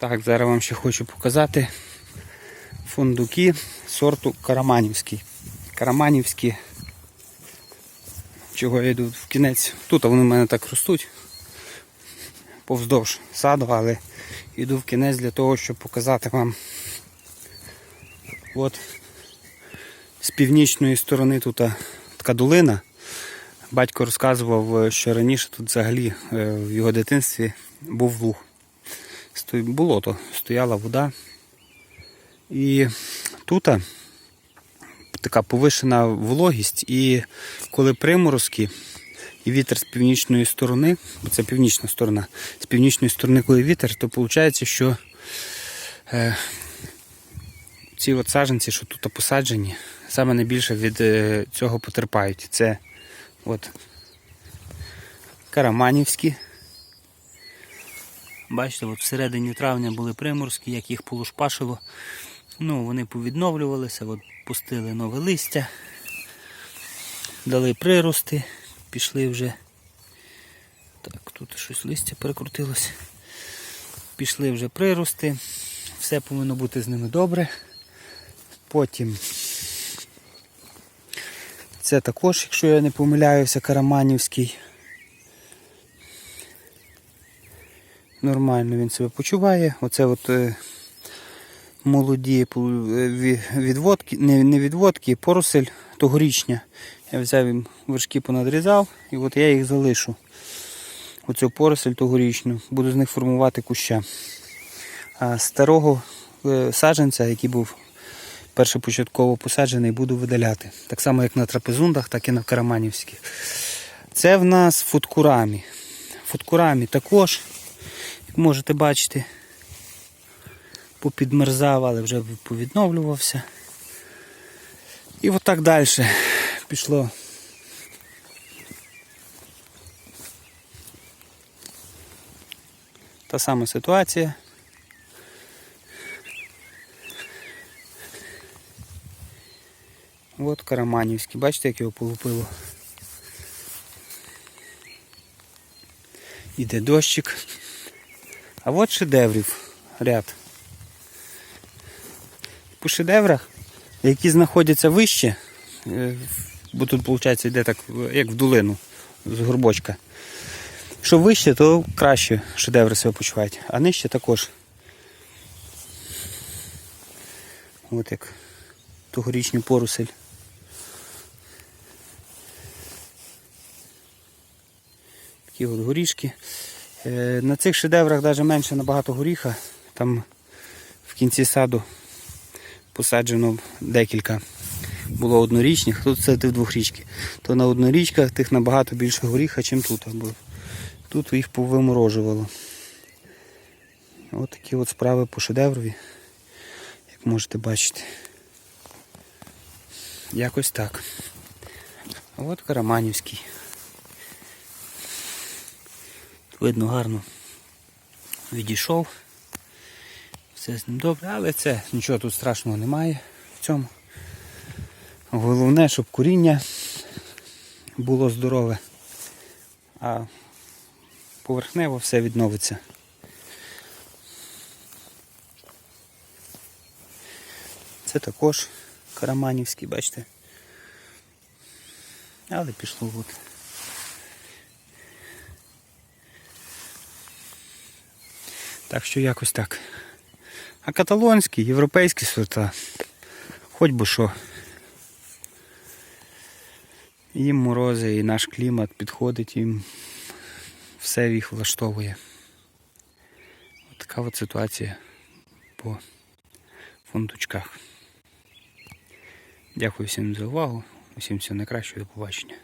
Так, зараз вам ще хочу показати фундуки сорту Караманівський. Караманівські. Чого я йду в кінець. Тут вони в мене так ростуть. Повздовж саду, але йду в кінець для того, щоб показати вам. От з північної сторони тут така долина. Батько розказував, е, що раніше тут взагалі е, в його дитинстві був луг. Сто- Болото, стояла вода. І тут така повишена вологість, і коли приморозки і вітер з північної сторони, бо це північна сторона, з північної сторони, коли вітер, то виходить, що е, ці от саджанці, що тут посаджені, саме найбільше від е, цього потерпають. Це от караманівські. Бачите, от всередині травня були приморські, як їх полушпашило. Ну, вони повідновлювалися, от пустили нове листя, дали прирости, пішли вже. Так, тут щось листя перекрутилось. Пішли вже прирости. Все повинно бути з ними добре. Потім це також, якщо я не помиляюся, караманівський. Нормально він себе почуває. Оце от е, молоді е, ві- відводки, не, відводки, поросель тогорічня. Я взяв їм вершки понадрізав і от я їх залишу. Оцю поросель тогорічну. Буду з них формувати куща. А старого е, саджанця, який був першопочатково посаджений, буду видаляти. Так само, як на трапезундах, так і на караманівських. Це в нас футкурамі. Футкурамі також, можете бачити, попідмерзав, але вже повідновлювався. І отак далі пішло. Та сама ситуація. От Караманівський. Бачите, як його полупило. Іде дощик. А от шедеврів ряд. По шедеврах, які знаходяться вище, е, бо тут, виходить, йде так, як в долину з горбочка. Що вище, то краще шедеври себе почувають, а нижче також. От як тогорічний порусель. Такі от горішки. Е, На цих шедеврах навіть менше набагато горіха. Там в кінці саду посаджено декілька. Було однорічних, тут це в двохрічки. То на однорічках тих набагато більше горіха, ніж тут. Бо тут їх повиморожувало. Ось такі от справи по шедеврові, як можете бачити. Якось так. От Караманівський. Видно гарно відійшов. Все з ним добре, але це нічого тут страшного немає в цьому. Головне, щоб куріння було здорове, а поверхнево все відновиться. Це також караманівський, бачите. Але пішло от. Так що якось так. А каталонські, європейські сорта, хоч би що. Їм морози і наш клімат підходить, їм все їх влаштовує. От така от ситуація по фундучках. Дякую всім за увагу. Усім всього найкращого, до побачення.